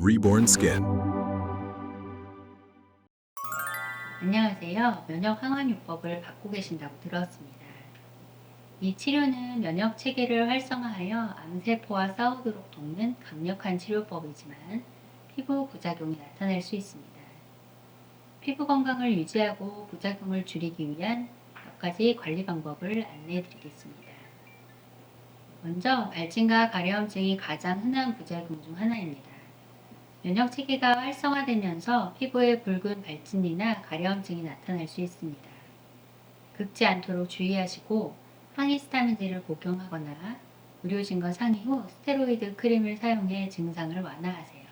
Reborn Skin. 안녕하세요. 면역 항암요법을 받고 계신다고 들었습니다. 이 치료는 면역 체계를 활성화하여 암세포와 싸우도록 돕는 강력한 치료법이지만 피부 부작용이 나타날 수 있습니다. 피부 건강을 유지하고 부작용을 줄이기 위한 몇 가지 관리 방법을 안내해 드리겠습니다. 먼저 발진과 가려움증이 가장 흔한 부작용 중 하나입니다. 면역 체계가 활성화되면서 피부에 붉은 발진이나 가려움증이 나타날 수 있습니다. 긁지 않도록 주의하시고 항히스타민제를 복용하거나 의료진과 상의 후 스테로이드 크림을 사용해 증상을 완화하세요.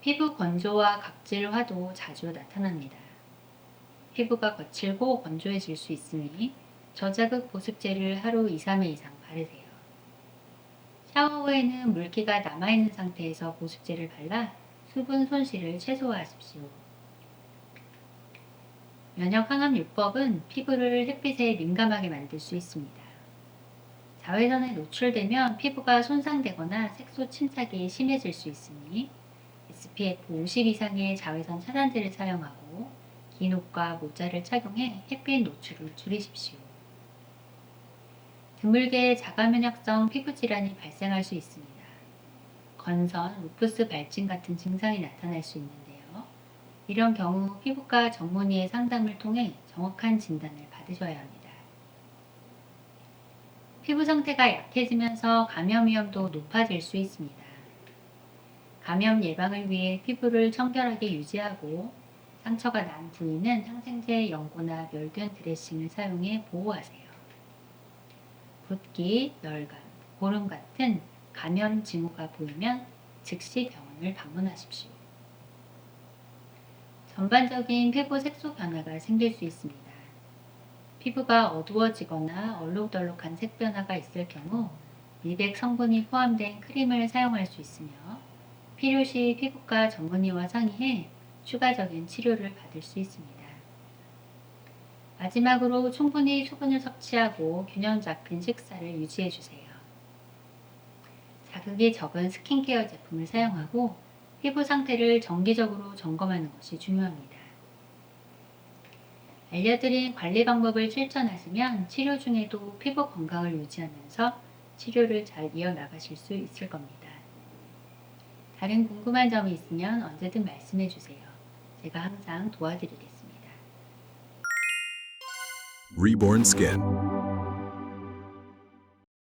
피부 건조와 각질 화도 자주 나타납니다. 피부가 거칠고 건조해질 수 있으니 저자극 보습제를 하루 2, 3회 이상 바르세요. 샤워 후에는 물기가 남아있는 상태에서 보습제를 발라 수분 손실을 최소화하십시오. 면역 항암 요법은 피부를 햇빛에 민감하게 만들 수 있습니다. 자외선에 노출되면 피부가 손상되거나 색소 침착이 심해질 수 있으니 SPF 50 이상의 자외선 차단제를 사용하고 긴 옷과 모자를 착용해 햇빛 노출을 줄이십시오. 드물게 자가면역성 피부 질환이 발생할 수 있습니다. 건선, 루푸스 발진 같은 증상이 나타날 수 있는데요. 이런 경우 피부과 전문의의 상담을 통해 정확한 진단을 받으셔야 합니다. 피부 상태가 약해지면서 감염 위험도 높아질 수 있습니다. 감염 예방을 위해 피부를 청결하게 유지하고 상처가 난 부위는 항생제 연고나 멸균 드레싱을 사용해 보호하세요. 붓기, 열감, 보름 같은 감염 징후가 보이면 즉시 병원을 방문하십시오. 전반적인 피부 색소 변화가 생길 수 있습니다. 피부가 어두워지거나 얼룩덜룩한 색 변화가 있을 경우 미백 성분이 포함된 크림을 사용할 수 있으며 필요시 피부과 전문의와 상의해 추가적인 치료를 받을 수 있습니다. 마지막으로 충분히 수분을 섭취하고 균형 잡힌 식사를 유지해 주세요. 자극이 적은 스킨케어 제품을 사용하고 피부 상태를 정기적으로 점검하는 것이 중요합니다. 알려드린 관리 방법을 실천하시면 치료 중에도 피부 건강을 유지하면서 치료를 잘 이어나가실 수 있을 겁니다. 다른 궁금한 점이 있으면 언제든 말씀해 주세요. 제가 항상 도와드리겠습니다. Reborn Skin.